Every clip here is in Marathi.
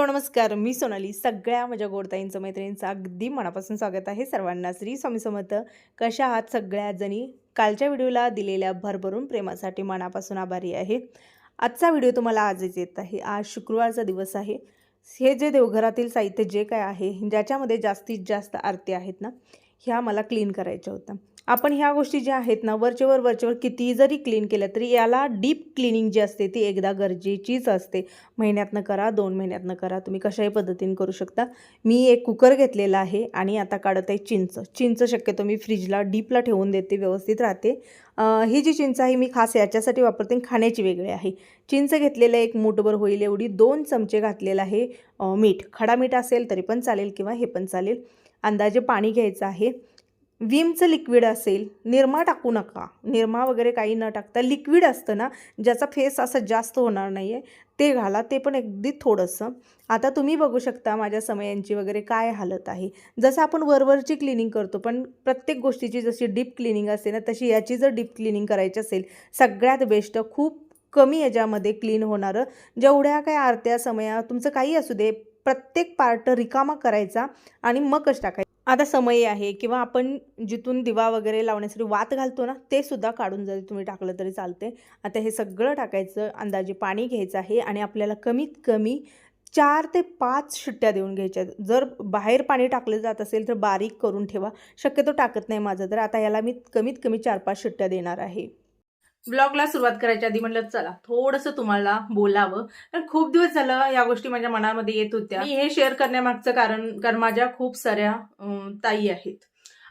हॅलो नमस्कार. मी सोनाली. सगळ्या माझ्या गोडताईंचं मैत्रिणींचं अगदी मनापासून स्वागत आहे सर्वांना. श्री स्वामी समर्थ. कशा आहात सगळ्या जणी? कालच्या व्हिडिओला दिलेल्या भरभरून प्रेमासाठी मनापासून आभारी आहे. आजचा व्हिडिओ तुम्हाला आजच येत आहे. आज शुक्रवारचा दिवस आहे. हे जे देवघरातील साहित्य जे काय आहे ज्याच्यामध्ये जास्तीत जास्त आरती आहेत ना ह्या मला क्लीन करायच्या होत्या. आपण ह्या गोष्टी ज्या आहेत ना वरचेवर वरचेवर किती जरी क्लीन केल्या तरी याला डीप क्लिनिंग जी असते ती एकदा गरजेचीच असते. महिन्यातनं करा दोन महिन्यातनं करा तुम्ही कशाही पद्धतीने करू शकता. मी एक कुकर घेतलेला आहे आणि आता काढत आहे चिंच. चिंच शक्यतो मी फ्रीजला डीपला ठेवून देते व्यवस्थित राहते. ही जी चिंच आहे मी खास याच्यासाठी वापरते खाण्याची वेगळी आहे. चिंच घेतलेलं एक मूठभर होईल एवढी दोन चमचे घातलेलं आहे मीठ. खडा मीठ असेल तरी पण चालेल किंवा हे पण चालेल. अंदाजे पाणी घ्यायचं आहे. विमचं लिक्विड असेल निरमा टाकू नका. निरमा वगैरे काही न टाकता लिक्विड असतं ना ज्याचा फेस असा जास्त होणार नाही आहे ते घाला. ते पण अगदी थोडंसं. आता तुम्ही बघू शकता माझ्या समयांची वगैरे काय हालत आहे. जसं आपण वरवरची क्लिनिंग करतो पण प्रत्येक गोष्टीची जशी डीप क्लिनिंग असते ना तशी याची जर डीप क्लिनिंग करायची असेल सगळ्यात बेस्ट खूप कमी याच्यामध्ये क्लीन होणारं. जेवढ्या काय आरत्या समया तुमचं काही असू दे प्रत्येक पार्ट रिकामा करायचा आणि मगच टाकायचा. आता समय आहे किंवा आपण जिथून दिवा वगैरे लावण्यासाठी वात घालतो ना ते सुद्धा काढून जरी तुम्ही टाकलं तरी चालते आता हे सगळं टाकायचं अंदाजे पाणी घ्यायचं आहे आणि आपल्याला कमीत कमी चार ते पाच शिट्ट्या देऊन घ्यायच्या जर बाहेर पाणी टाकलं जात असेल तर बारीक करून ठेवा. शक्यतो टाकत नाही माझं तर. आता याला मी कमीत कमी चार पाच शिट्ट्या देणार आहे. ब्लॉगला सुरुवात करायच्या आधी म्हटलं चला थोडंसं तुम्हाला बोलावं. कारण खूप दिवस झालं या गोष्टी माझ्या मनामध्ये येत होत्या. मी हे शेअर करण्यामागचं कारण कारण माझ्या खूप साऱ्या ताई आहेत.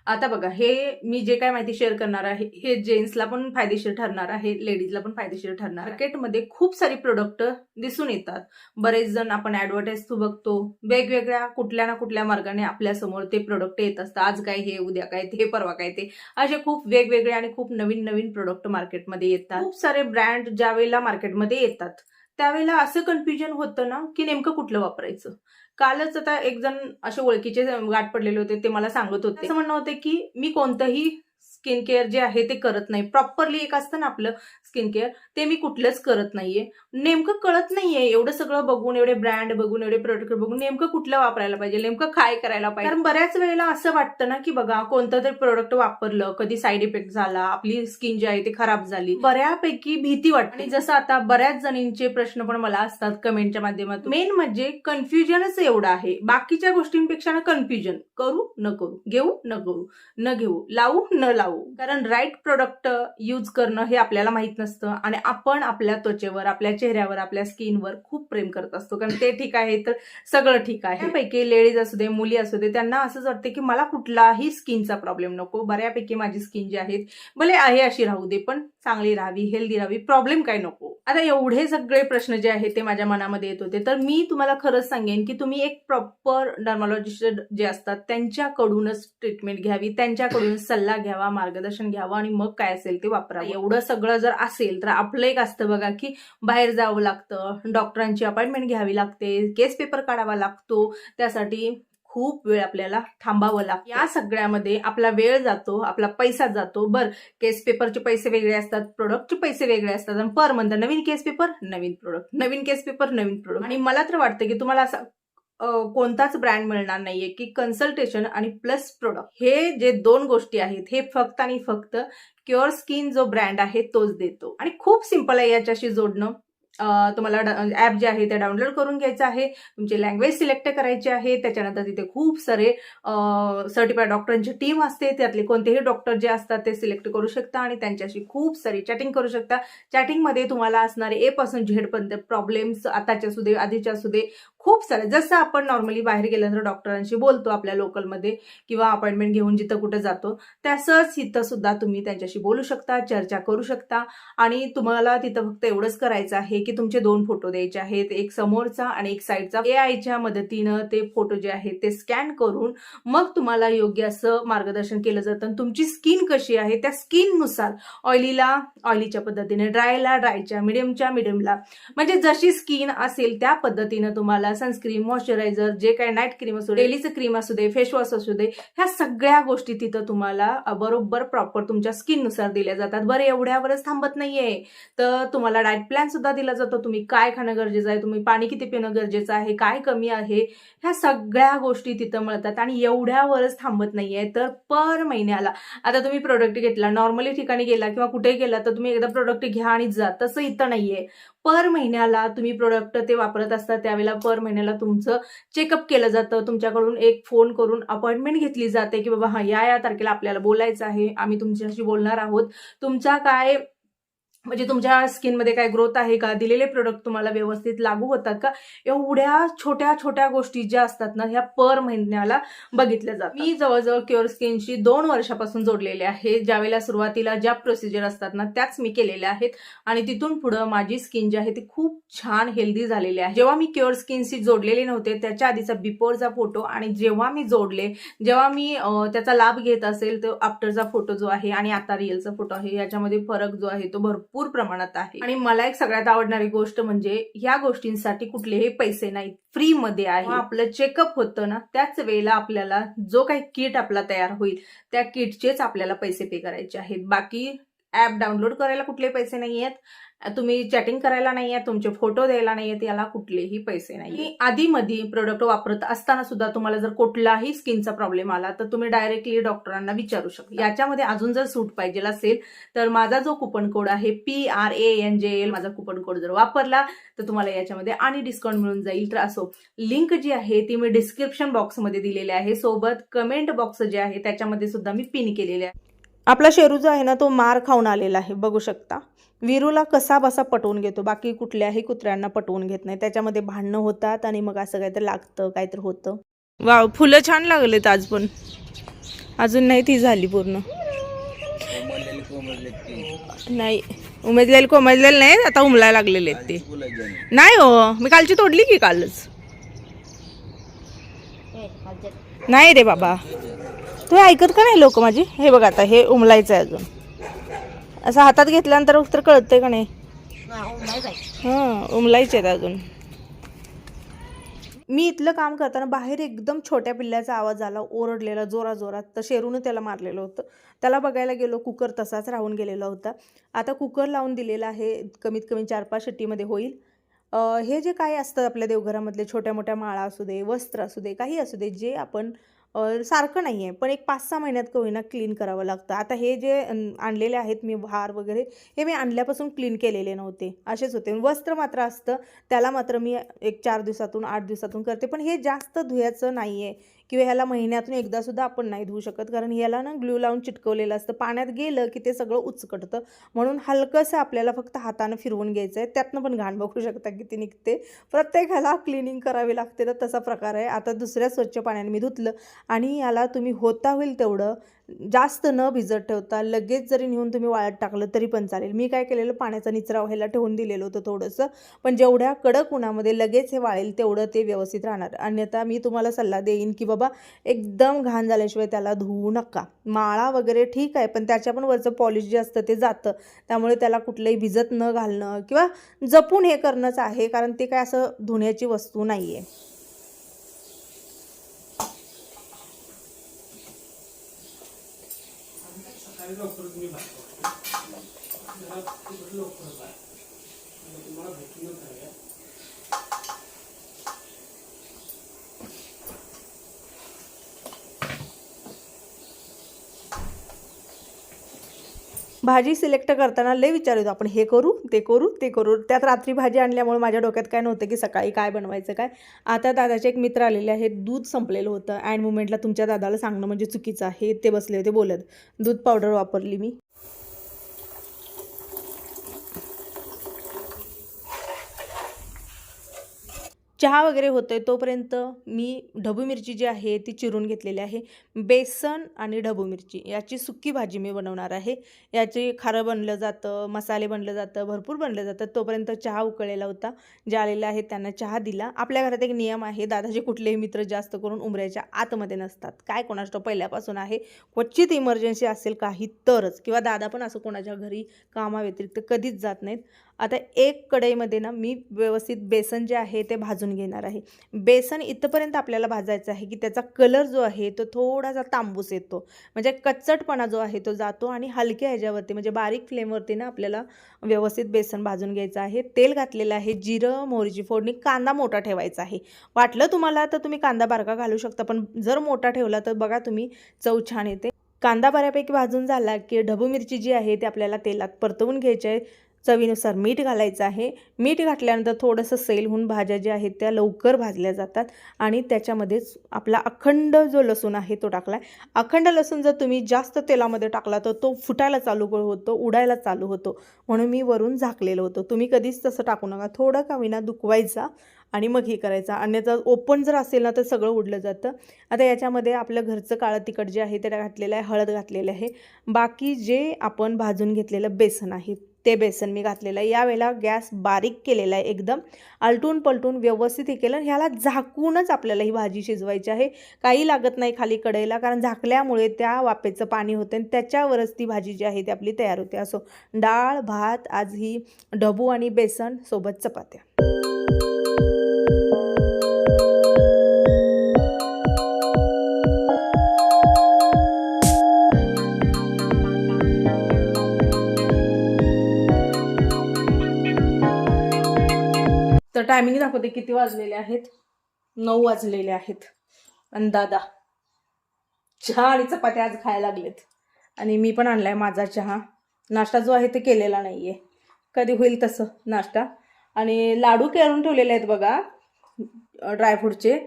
आता बघा हे मी जे काय माहिती शेअर करणार आहे हे जेंट्सला पण फायदेशीर ठरणार आहे लेडीजला पण फायदेशीर ठरणार मार्केटमध्ये खूप सारी प्रोडक्ट दिसून येतात. बरेच जण आपण ऍडव्हर्टाईज थ्रू बघतो. वेगवेगळ्या कुठल्या ना कुठल्या मार्गाने आपल्यासमोर ते प्रोडक्ट येत असतात. आज काय हे उद्या काय ते परवा काय ते. असे खूप वेगवेगळे आणि खूप नवीन नवीन प्रोडक्ट मार्केटमध्ये येतात. खूप सारे ब्रँड ज्या वेळेला मार्केटमध्ये येतात. त्यावेळेला असं कन्फ्युजन होतं ना की नेमकं कुठलं वापरायचं? कालच आता एक जण असे ओळखीचे गाठ पडलेले होते ते मला सांगत होते. असं म्हणणं होते की मी कोणतंही स्किन केअर जे आहे ते करत नाही. प्रॉपरली एक असतं ना आपलं स्किन केअर ते मी कुठलंच करत नाहीये. नेमकं कळत नाहीये एवढं सगळं बघून एवढे ब्रँड बघून एवढे प्रोडक्ट बघून नेमकं कुठलं वापरायला पाहिजे नेमकं काय करायला पाहिजे? कारण बऱ्याच वेळेला असं वाटतं ना की बघा कोणतं तरी प्रोडक्ट वापरलं कधी साईड इफेक्ट झाला आपली स्किन जी आहे ती खराब झाली. बऱ्यापैकी भीती वाटते. आणि जसं आता बऱ्याच जणींचे प्रश्न पण मला असतात कमेंटच्या माध्यमातून. मेन म्हणजे कन्फ्युजनच एवढं आहे. बाकीच्या गोष्टींपेक्षा ना कन्फ्युजन करू न करू घेऊ न करू न घेऊ लावू न लावू. कारण राईट प्रोडक्ट यूज करणं हे आपल्याला माहीत नसतं आणि आपण आपल्या त्वचेवर आपल्या चेहऱ्यावर आपल्या स्किनवर खूप प्रेम करत असतो. कारण ते ठीक आहे तर सगळं ठीक आहे. पैकी लेडीज असू दे मुली असू दे त्यांना असंच वाटतं की मला कुठलाही स्किनचा प्रॉब्लेम नको. बऱ्यापैकी माझी स्किन जी आहे भले आहे अशी राहू दे पण चांगली राहावी हेल्दी राहावी प्रॉब्लेम काय नको. आता एवढे सगळे प्रश्न जे आहेत ते माझ्या मनामध्ये येत होते. तर मी तुम्हाला खरंच सांगेन की तुम्ही एक प्रॉपर डर्मॉलॉजिस्ट जे असतात त्यांच्याकडूनच ट्रीटमेंट घ्यावी त्यांच्याकडूनच सल्ला घ्यावा. मार्गदर्शन घ्यावं आणि मग काय असेल ते वापरा एवढं सगळं जर असेल तर आपलं एक असतं बघा की बाहेर जावं लागतं डॉक्टरांची अपॉइंटमेंट घ्यावी लागते केस पेपर काढावा लागतो त्यासाठी खूप वेळ आपल्याला थांबावं लागतं. या सगळ्यामध्ये आपला वेळ जातो आपला पैसा जातो. बर केस पेपरचे पैसे वेगळे असतात प्रोडक्टचे पैसे वेगळे असतात. आणि पर मंथ नवीन केस पेपर नवीन प्रोडक्ट नवीन केस पेपर नवीन प्रोडक्ट आणि मला तर वाटतं की तुम्हाला असं कोणताच ब्रँड मिळणार नाहीये की कन्सल्टेशन आणि प्लस प्रोडक्ट हे जे दोन गोष्टी आहेत हे फक्त आणि फक्त क्युअर स्किन जो ब्रँड आहे तोच देतो. आणि खूप सिंपल आहे याच्याशी जोडणं. तुम्हाला ॲप जे आहे ते डाउनलोड करून घ्यायचं आहे. तुमची लँग्वेज सिलेक्ट करायची आहे. त्याच्यानंतर तिथे खूप सारे सर्टिफाईड डॉक्टरांची टीम असते. त्यातले कोणतेही डॉक्टर जे असतात ते सिलेक्ट करू शकता आणि त्यांच्याशी खूप सारी चॅटिंग करू शकता. चॅटिंगमध्ये तुम्हाला असणारे ए पासून झेडपर्यंत प्रॉब्लेम्स आताच्या असू दे आधीच्या असू दे खूप सारे. जसं आपण नॉर्मली बाहेर गेल्यानंतर डॉक्टरांशी बोलतो आपल्या लोकलमध्ये किंवा अपॉइंटमेंट घेऊन जिथं कुठं जातो तसंच इथं सुद्धा तुम्ही त्यांच्याशी बोलू शकता चर्चा करू शकता. आणि तुम्हाला तिथं फक्त एवढंच करायचं आहे की तुमचे दोन फोटो द्यायचे आहेत एक समोरचा आणि एक साईडचा ए आयच्या मदतीनं ते फोटो जे आहेत ते स्कॅन करून मग तुम्हाला योग्य असं मार्गदर्शन केलं जातं. आणि तुमची स्किन कशी आहे त्या स्किननुसार ऑइलीला ऑइलीच्या पद्धतीने ड्रायला ड्रायच्या मिडियमच्या मिडियमला म्हणजे जशी स्किन असेल त्या पद्धतीनं तुम्हाला तुम्हाला सनस्क्रीन मॉइश्चरायझर जे काही नाईट क्रीम असू दे डेलीचं क्रीम असू दे फेसवॉश असू दे ह्या सगळ्या गोष्टी तिथं तुम्हाला बरोबर प्रॉपर तुमच्या स्किननुसार दिल्या जातात. बरं एवढ्यावरच थांबत नाहीये. तर तुम्हाला डाएट प्लॅन सुद्धा दिला जातो. तुम्ही काय खाणं गरजेचं आहे? तुम्ही पाणी किती पिणं गरजेचं आहे? काय कमी आहे? ह्या सगळ्या गोष्टी तिथं मिळतात आणि एवढ्यावरच थांबत नाहीये. तर पर महिन्याला आता तुम्ही प्रोडक्ट घेतला नॉर्मली ठिकाणी गेला किंवा कुठे गेला तर तुम्ही एकदा प्रोडक्ट घ्या आणि जा. तसं इथं नाहीये. पर महिन्याला तुम्ही प्रोडक्ट ते वापरत असता त्यावेळेला पर महिन्याला तुमचं चेकअप केलं जातं. तुमच्याकडून एक फोन करून अपॉइंटमेंट घेतली जाते की बाबा हा या या तारखेला आपल्याला बोलायचं आहे. आम्ही तुमच्याशी बोलणार आहोत. तुमचा काय म्हणजे तुमच्या स्किनमध्ये काय ग्रोथ आहे का? दिलेले प्रोडक्ट तुम्हाला व्यवस्थित लागू होतात का? एवढ्या छोट्या छोट्या गोष्टी ज्या असतात ना ह्या पर महिन्याला बघितल्या जातात. मी जवळजवळ क्युअर स्किनशी दोन वर्षापासून जोडलेले आहे. ज्यावेळेला सुरुवातीला ज्या प्रोसिजर असतात ना त्याच मी केलेल्या आहेत. आणि तिथून पुढं माझी स्किन जी आहे ती खूप छान हेल्दी झालेली आहे. जेव्हा मी क्युअर स्किनशी जोडलेले नव्हते त्याच्या आधीचा बिफोरचा फोटो आणि जेव्हा मी जोडले जेव्हा मी त्याचा लाभ घेत असेल तर आफ्टरचा फोटो जो आहे आणि आता रिअलचा फोटो आहे याच्यामध्ये फरक जो आहे तो भरपूर प्रमाणात आहे. आणि मला एक सगळ्यात आवडणारी गोष्ट म्हणजे ह्या गोष्टींसाठी कुठलेही पैसे नाहीत. फ्री मध्ये आहे आपलं चेकअप होतं ना त्याच वेळेला आपल्याला जो काही किट आपला तयार होईल त्या किटचेच आपल्याला पैसे पे करायचे आहेत. बाकी ऍप डाउनलोड करायला कुठले पैसे नाही आहेत तुम्ही चॅटिंग करायला नाही आहे तुमचे फोटो द्यायला नाही आहेत याला कुठलेही पैसे नाही आधी मधी प्रोडक्ट वापरत असताना सुद्धा तुम्हाला जर कुठलाही स्किनचा प्रॉब्लेम आला तर तुम्ही डायरेक्टली डॉक्टरांना विचारू शकता. याच्यामध्ये अजून जर सूट पाहिजे असेल तर माझा जो कुपन कोड आहे P R A N J L माझा कुपन कोड जर वापरला तर तुम्हाला याच्यामध्ये आणि डिस्काउंट मिळून जाईल. तर असो लिंक जी आहे ती मी डिस्क्रिप्शन बॉक्समध्ये दिलेली आहे. सोबत कमेंट बॉक्स जे आहे त्याच्यामध्ये सुद्धा मी पिन केलेले आहे. आपला शेरू जो आहे ना तो मार खाऊन आलेला आहे बघू शकता. विरूला कसा बसा पटवून घेतो बाकी कुठल्याही कुत्र्यांना पटवून घेत नाही. त्याच्यामध्ये भांडणं होतात आणि मग असं काहीतरी लागतं काहीतरी होतं. वा फुलं छान लागलेत आज पण. अजून नाही ती झाली पूर्ण. नाही उमेदलेले कोमेजलेले नाही आता उमलायला लागलेले आहेत ते. नाही हो मी कालची तोडली की कालच. नाही रे बाबा. तू ऐकत का नाही लोक माझी? हे बघ आता हे उमलायचं आहे अजून. असं हातात घेतल्यानंतर तर कळतंय का नाही? हां उमलायचे आहेत अजून. मी इथलं काम करताना बाहेर एकदम छोट्या पिल्ल्याचा आवाज आला ओरडलेला जोरा जोरात तर शेरूनं त्याला मारलेलं होतं. त्याला बघायला गेलो कुकर तसाच राहून गेलेला होता. आता कुकर लावून दिलेला आहे कमीत कमी चार पाच शिट्टीमध्ये होईल. हे जे काही असतं आपल्या देवघरामधले छोट्या मोठ्या माळा असू दे वस्त्र असू दे काही असू दे जे आपण सारखं नाही आहे पण एक पाच सहा महिन्यात का होईना क्लीन करावं लागतं. आता हे जे आणलेले आहेत मी हार वगैरे हे मी आणल्यापासून क्लीन केलेले नव्हते. असेच होते. वस्त्र मात्र असतं. त्याला मात्र मी एक चार दिवसातून आठ दिवसातून करते. पण हे जास्त धुयाचं नाही आहे किंवा ह्याला महिन्यातून एकदासुद्धा आपण नाही धुवू शकत कारण ह्याला ना ग्लू लावून चिटकवलेलं असतं. पाण्यात गेलं की ते सगळं उचकटतं. म्हणून हलकंसं आपल्याला फक्त हातानं फिरवून घ्यायचं आहे त्यातनं पण घाण बघू शकता किती निघते. प्रत्येकाला क्लिनिंग करावी लागते. तर तसा प्रकार आहे. आता दुसऱ्या स्वच्छ पाण्याने मी धुतलं आणि याला तुम्ही होता होईल तेवढं. जास्त न भिजत ठेवता लगेच जरी नेऊन तुम्ही वाळत टाकलं तरी पण चालेल. मी काय केलेलं पाण्याचा निचरा व्हायला ठेवून दिलेलं होतं थोडंसं. पण जेवढ्या कडक उन्हामध्ये लगेच हे वाळेल तेवढं ते व्यवस्थित राहणार. अन्यथा मी तुम्हाला सल्ला देईन की बाबा एकदम घाण झाल्याशिवाय त्याला धुवू नका. माळा वगैरे ठीक आहे पण त्याच्या पण वरचं पॉलिश जे असतं ते जातं. त्यामुळे त्याला कुठलंही भिजत न घालणं किंवा जपून हे करणंच आहे कारण ते काय असं धुण्याची वस्तू नाही आहे 这肉不是给你买的 भाजी सिलेक्ट करताना लय विचार आपण हे करू ते करू ते करू. त्यात रात्री भाजी आणल्यामुळे माझ्या डोक्यात काय नव्हतं की सकाळी काय बनवायचं काय? आता दादाचे एक मित्र आलेले आहेत. दूध संपलेलं होतं. अँड मुमेंटला तुमच्या दादाला सांगणं म्हणजे चुकीचं आहे. ते बसले होते बोलत. दूध पावडर वापरली मी. चहा वगैरे होतोय तोपर्यंत मी ढबू मिरची जी आहे ती चिरून घेतलेली आहे. बेसन आणि ढबू मिरची याची सुक्की भाजी मी बनवणार आहे. याची खारं बनलं जातं मसाले बनलं जातं भरपूर बनलं जातं. तोपर्यंत चहा उकळलेला होता. जे आलेले आहेत त्यांना चहा दिला. आपल्या घरात एक नियम आहे दादाचे कुठलेही मित्र जास्त करून उमऱ्याच्या आतमध्ये नसतात. काय कोणाचं तो पहिल्यापासून आहे. क्वचित इमर्जन्सी असेल काही तरच किंवा दादा पण असं कोणाच्या घरी कामाव्यतिरिक्त कधीच जात नाहीत. आता एक कढईमध्ये ना मी व्यवस्थित बेसन जे आहे ते भाजून घेणार आहे. बेसन इथंपर्यंत आपल्याला भाजायचं आहे की त्याचा कलर जो आहे तो थोडासा तांबूस येतो. म्हणजे कच्चटपणा जो आहे तो जातो आणि हलक्या ह्याच्यावरती म्हणजे बारीक फ्लेमवरती ना आपल्याला व्यवस्थित बेसन भाजून घ्यायचं आहे. तेल घातलेलं आहे जिरं मोहरीची फोडणी कांदा मोठा ठेवायचा आहे. वाटलं तुम्हाला तर तुम्ही कांदा बारका घालू शकता पण जर मोठा ठेवला तर बघा तुम्ही चव छान येते. कांदा बऱ्यापैकी भाजून झाला की ढबू मिरची जी आहे ती आपल्याला तेलात परतवून घ्यायची आहे. चवीनुसार मीठ घालायचं आहे. मीठ घातल्यानंतर थोडंसं सैल होऊन भाज्या ज्या आहेत त्या लवकर भाजल्या जातात आणि त्याच्यामध्येच आपला अखंड जो लसूण आहे तो टाकला आहे अखंड लसूण जर तुम्ही जास्त तेलामध्ये टाकला तर तो फुटायला चालू होतो उडायला चालू होतो. म्हणून मी वरून झाकलेलं होतं. तुम्ही कधीच तसं टाकू नका. थोडं का विना दुखवायचा आणि मग हे करायचा. अन्यथा ओपन जर असेल ना तर सगळं उडलं जातं. आता याच्यामध्ये आपलं घरचं काळं तिखट जे आहे ते घातलेलं आहे हळद घातलेलं आहे. बाकी जे आपण भाजून घेतलेलं बेसन आहे ते बेसन मी घातलेलं आहे. यावेळेला गॅस बारीक केलेला आहे एकदम. आलटून पलटून व्यवस्थित हे केलं. ह्याला झाकूनच आपल्याला ही भाजी शिजवायची आहे. काही लागत नाही खाली कढईला कारण झाकल्यामुळे त्या वाफेचं पाणी होतं आणि त्याच्यावरच ती भाजी जी आहे ती आपली तयार होते. असो डाळ भात आज ही ढबू आणि बेसन सोबत चपात्या. तर टायमिंग दाखवते किती वाजलेले आहेत. नऊ वाजलेले आहेत. आणि दादा चहा आणि चपात्या आज खायला लागलेत. आणि मी पण आणला आहे माझा चहा. नाश्ता जो आहे ते केलेला नाही आहे कधी होईल तसं नाश्ता. आणि लाडू करून ठेवलेले आहेत बघा ड्रायफ्रूटचे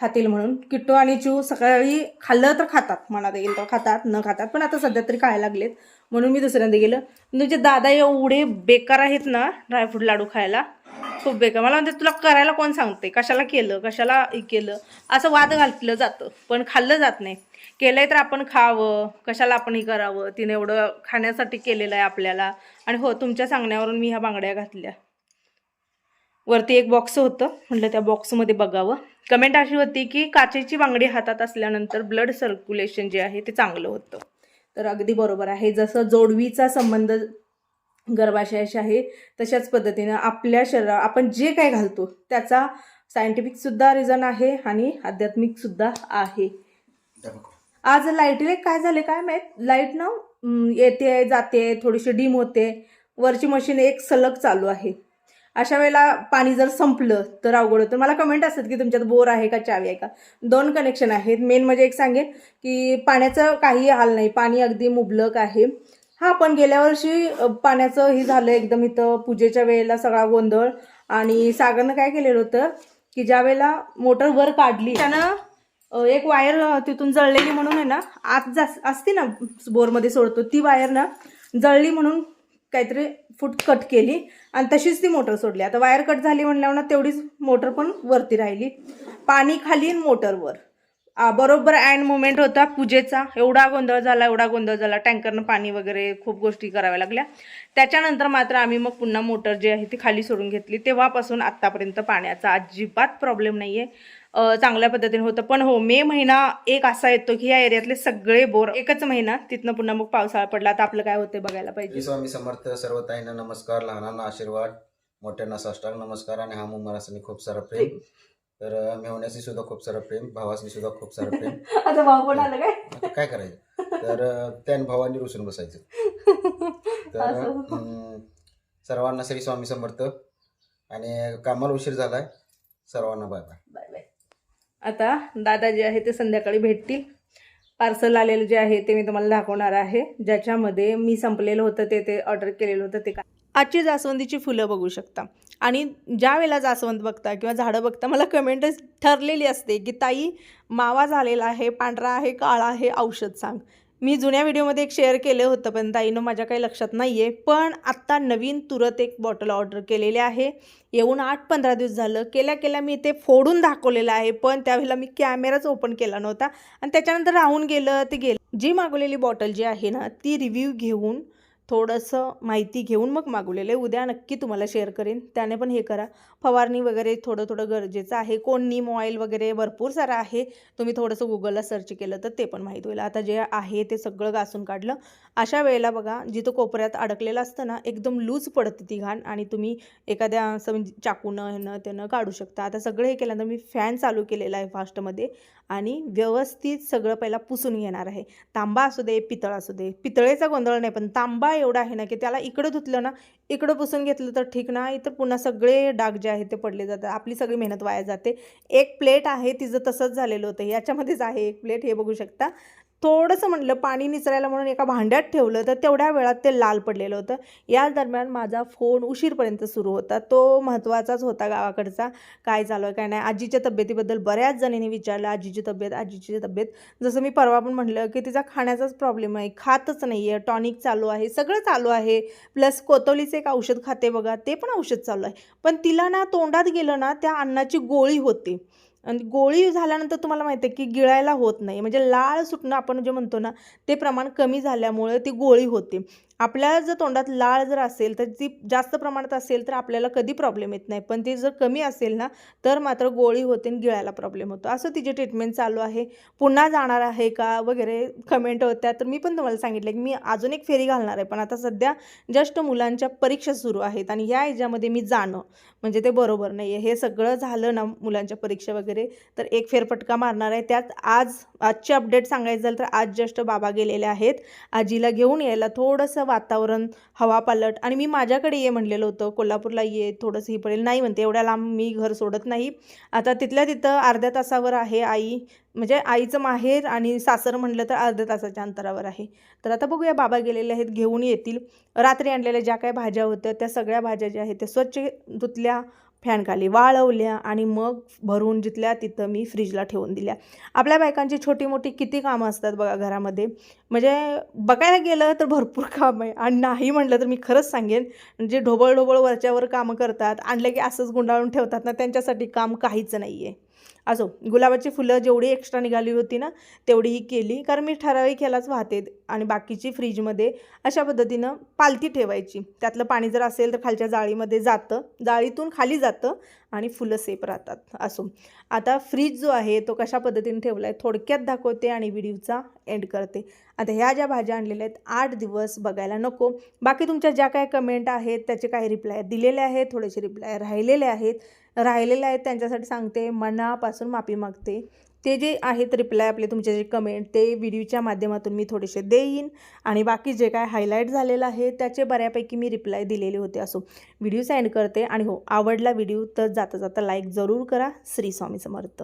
खातील म्हणून. किट्टू आणि चू सकाळी खाल्लं तर खातात. मनात येईल तर खातात न खातात. पण आता सध्या तरी खायला लागलेत. म्हणून मी दुसऱ्यांदा गेलं. तुमचे दादा एवढे बेकार आहेत ना ड्रायफ्रूट लाडू खायला. खूप बेकार. मला म्हणते तुला करायला कोण सांगते कशाला केलं? कशाला हे केलं? असं वाद घातलं जातं पण खाल्लं जात नाही. केलंय तर आपण खावं. कशाला आपण हे करावं? तिने एवढं खाण्यासाठी केलेलं आहे आपल्याला. आणि हो तुमच्या सांगण्यावरून मी ह्या बांगड्या घातल्या. वरती एक बॉक्स होतं. म्हटलं त्या बॉक्समध्ये बघावं. कमेंट अशी होती की काचेची बांगडी हातात असल्यानंतर ब्लड सर्क्युलेशन जे आहे ते चांगलं होतं. तर अगदी बरोबर आहे. जसं जोडवीचा संबंध गर्भाशयाशी आहे तशाच पद्धतीनं आपल्या शरीरा आपण जे काय घालतो त्याचा सायंटिफिकसुद्धा रिझन आहे आणि आध्यात्मिकसुद्धा आहे. आज लाईटीला काय झाले काय माहीत? लाइट ना येते जाते थोडीशी डीम होते. वरची मशीन एक सलग चालू आहे. अशा वेळेला पाणी जर संपलं तर अवघड होतं. मला कमेंट असतात की तुमच्यात बोर आहे का चावी आहे का? दोन कनेक्शन आहेत. मेन म्हणजे एक सांगेन की पाण्याचं काही हाल नाही. पाणी अगदी मुबलक आहे. हा पण गेल्या वर्षी पाण्याचं हे झालं एकदम इथं पूजेच्या वेळेला सगळा गोंधळ. आणि सागरनं काय केलेलं होतं की ज्या वेळेला मोटर वर काढली त्यानं एक वायर तिथून जळलेली म्हणून आहे ना आत जास असते ना बोरमध्ये सोडतो ती वायर ना जळली म्हणून काहीतरी फूट कट केली आणि तशीच ती मोटर सोडली. आता वायर कट झाली म्हणल्यावर ना तेवढीच मोटर पण वरती राहिली. पाणी खाली मोटरवर बरोबर अँड मुमेंट होता पूजेचा. एवढा गोंधळ झाला एवढा गोंधळ झाला. टँकरनं पाणी वगैरे खूप गोष्टी कराव्या लागल्या. त्याच्यानंतर मात्र आम्ही मग पुन्हा मोटर जी आहे ती खाली सोडून घेतली. तेव्हापासून आत्तापर्यंत पाण्याचा अजिबात प्रॉब्लेम नाही आहे चांगल्या पद्धतीने होतं. पण हो मे महिना एक असा येतो की या एरियातले सगळे बोर एकच महिना. तिथनं पुन्हा मग पावसाळा पडला. तर आपलं काय होतं बघायला पाहिजे. स्वामी समर्थ सर्व ताईंना नमस्कार. लहानांना आशीर्वाद. मोठ्यांना साष्टांग नमस्कार. आणि हा मुंबरासनी खूप सारा प्रेम. तर मेवण्याशी सुद्धा खूप सारं प्रेम भावासनी सुद्धा खूप सारं प्रेम. आता भाऊ पण आलं काय? आता काय करायचं? तर त्यान भावांनी रुसून बसायचं. तर असं. सर्वांना श्री स्वामी समर्थ. आणि कामाला उशीर झालाय. सर्वांना बाय बाय बाय बाय आता दादा जे आहे ते संध्याकाळी भेटतील. पार्सल आलेलं जे आहे ते मी तुम्हाला दाखवणार आहे. ज्याच्यामध्ये मी संपलेलं होतं ते ते ऑर्डर केलेलं होतं ते काय? आजची जास्वंदीची फुलं बघू शकता. आणि ज्या वेळेला जास्वंद बघता किंवा झाडं बघता मला कमेंटच ठरलेली असते की ताई मावा झालेला आहे पांढरा आहे काळा आहे औषध सांग. मी जुन्या व्हिडिओमध्ये एक शेअर केलं होतं पण ताईनं माझ्या काही लक्षात नाही आहे पण आत्ता नवीन तुरत एक बॉटल ऑर्डर केलेली आहे. येऊन आठ पंधरा दिवस झालं. केल्या केल्या मी ते फोडून दाखवलेलं आहे पण त्यावेळेला मी कॅमेराच ओपन केला नव्हता. आणि त्याच्यानंतर राहून गेलं ते गेलं. जी मागवलेली बॉटल जी आहे ना ती रिव्ह्यू घेऊन थोडंसं माहिती घेऊन मग मागवलेलं आहे. उद्या नक्की तुम्हाला शेअर करेन. त्याने पण हे करा. फवारणी वगैरे थोडं थोडं गरजेचं आहे. कोण नीम ऑइल वगैरे भरपूर सारं आहे. तुम्ही थोडंसं गुगलला सर्च केलं तर ते पण माहीत होईल. आता जे आहे ते सगळं घासून काढलं. अशा वेळेला बघा जिथं कोपऱ्यात अडकलेलं असतं ना एकदम लूज पडते ती घाण आणि तुम्ही एखाद्या असं म्हणजे चाकूनं ह्यानं त्यानं काढू शकता. आता सगळं हे केल्यानंतर मी फॅन चालू केलेला आहे फास्टमध्ये आणि व्यवस्थित सगळं पहिला पुसून घेणार आहे. तांबा असू दे पितळ असू दे. पितळेचा गोंधळ नाही पण तांबा एवढा आहे ना की त्याला इकडं धुतलं ना इकडं पुसून घेतलं तर ठीक नाही तर पुन्हा सगळे डाग जे आहेत ते पडले जातात. आपली सगळी मेहनत वाया जाते. एक प्लेट आहे तिचं तसंच झालेलं होतं. याच्यामध्येच आहे एक प्लेट हे बघू शकता. थोडंसं म्हटलं पाणी निचरायला म्हणून एका भांड्यात ठेवलं तर तेवढ्या वेळात ते लाल पडलेलं होतं. या दरम्यान माझा फोन उशीरपर्यंत सुरू होता. तो महत्त्वाचाच होता गावाकडचा. काय चालू आहे काय नाही. आजीच्या तब्येतीबद्दल बऱ्याच जणींनी विचारलं. आजीची तब्येत आजीची तब्येत. जसं मी परवा पण म्हटलं की तिचा खाण्याचाच प्रॉब्लेम आहे खातच नाही आहे टॉनिक चालू आहे सगळं चालू आहे. प्लस कोतोलीचं एक औषध खाते बघा ते पण औषध चालू आहे. पण तिला ना तोंडात गेलं ना त्या अन्नाची गोळी होते. आणि गोळी झाल्यानंतर तुम्हाला माहिती आहे की गिळायला होत नाही. म्हणजे लाळ सुटणं आपण जे म्हणतो ना ते प्रमाण कमी झाल्यामुळे ती गोळी होते. आपल्या जर तोंडात लाळ जर असेल तर ती जास्त प्रमाणात असेल तर आपल्याला कधी प्रॉब्लेम येत नाही. पण ती जर कमी असेल ना तर मात्र गोळी होते आणि गिळायला प्रॉब्लेम होतो. असं तिची ट्रीटमेंट चालू आहे. पुन्हा जाणार आहे का वगैरे कमेंट होत्या तर मी पण तुम्हाला सांगितलं की मी अजून एक फेरी घालणार आहे. पण आता सध्या जस्ट मुलांच्या परीक्षा सुरू आहेत आणि या ह्याच्यामध्ये मी जाणं म्हणजे ते बरोबर नाही आहे हे सगळं झालं ना मुलांच्या परीक्षा वगैरे तर एक फेरफटका मारणार आहे. त्यात आज आजचे अपडेट सांगायचं झालं तर आज जस्ट बाबा गेलेले आहेत. आजीला घेऊन यायला थोडंसं वातावरण हवा पालट. आणि मी माझ्याकडे ये म्हणलेलं होतं कोल्हापूरला ये थोडंसं ही पडेल. नाही म्हणते एवढ्या लांब मी घर सोडत नाही. आता तिथल्या तिथं अर्ध्या तासावर आहे आई. म्हणजे आईचं माहेर आणि सासर म्हणलं तर अर्ध्या तासाच्या अंतरावर आहे. तर आता बघूया बाबा गेलेले आहेत घेऊन येतील. रात्री आणलेल्या ज्या काय भाज्या होत्या त्या सगळ्या भाज्या ज्या आहेत त्या स्वच्छ धुतल्या. फॅनखाली वाळवल्या आणि मग भरून जिथल्या तिथं मी फ्रीजला ठेवून दिल्या. आपल्या बायकांची छोटी मोठी किती कामं असतात बघा घरामध्ये. म्हणजे बघायला गेलं तर भरपूर काम आहे. आणि नाही म्हटलं तर मी खरंच सांगेन जे ढोबळ ढोबळ वरच्यावर कामं करतात आणलं की असंच गुंडाळून ठेवतात ना त्यांच्यासाठी काम काहीच नाही आहे असो गुलाबाची फुलं जेवढी एक्स्ट्रा निघाली होती ना तेवढीही केली. कारण मी ठराविक ह्यालाच वाहते आणि बाकीची फ्रीजमध्ये अशा पद्धतीनं पालती ठेवायची. त्यातलं पाणी जर असेल तर खालच्या जाळीमध्ये जातं. जाळीतून खाली जातं आणि फुलं सेफ राहतात. असो. आता फ्रीज जो आहे तो कशा पद्धतीने ठेवला आहे थोडक्यात दाखवते आणि व्हिडिओचा एंड करते. आता ह्या ज्या भाज्या आणलेल्या आहेत आठ दिवस बघायला नको. बाकी तुमच्या ज्या काय कमेंट आहेत त्याचे काही रिप्लाय दिलेले आहेत थोडेसे रिप्लाय राहिलेले आहेत राहिलेले आहेत त्यांच्यासाठी सांगते मनापासून माफी मागते. ते जे आहेत रिप्लाय आपले तुमचे जे कमेंट ते व्हिडिओच्या माध्यमातून मी थोडेसे देईन. आणि बाकी जे काय हायलाईट झालेलं आहे त्याचे बऱ्यापैकी मी रिप्लाय दिलेले होते असो. व्हिडिओ सेंड करते आणि हो आवडला व्हिडिओ तर जाता जाता लाईक जरूर करा. श्री स्वामी समर्थ.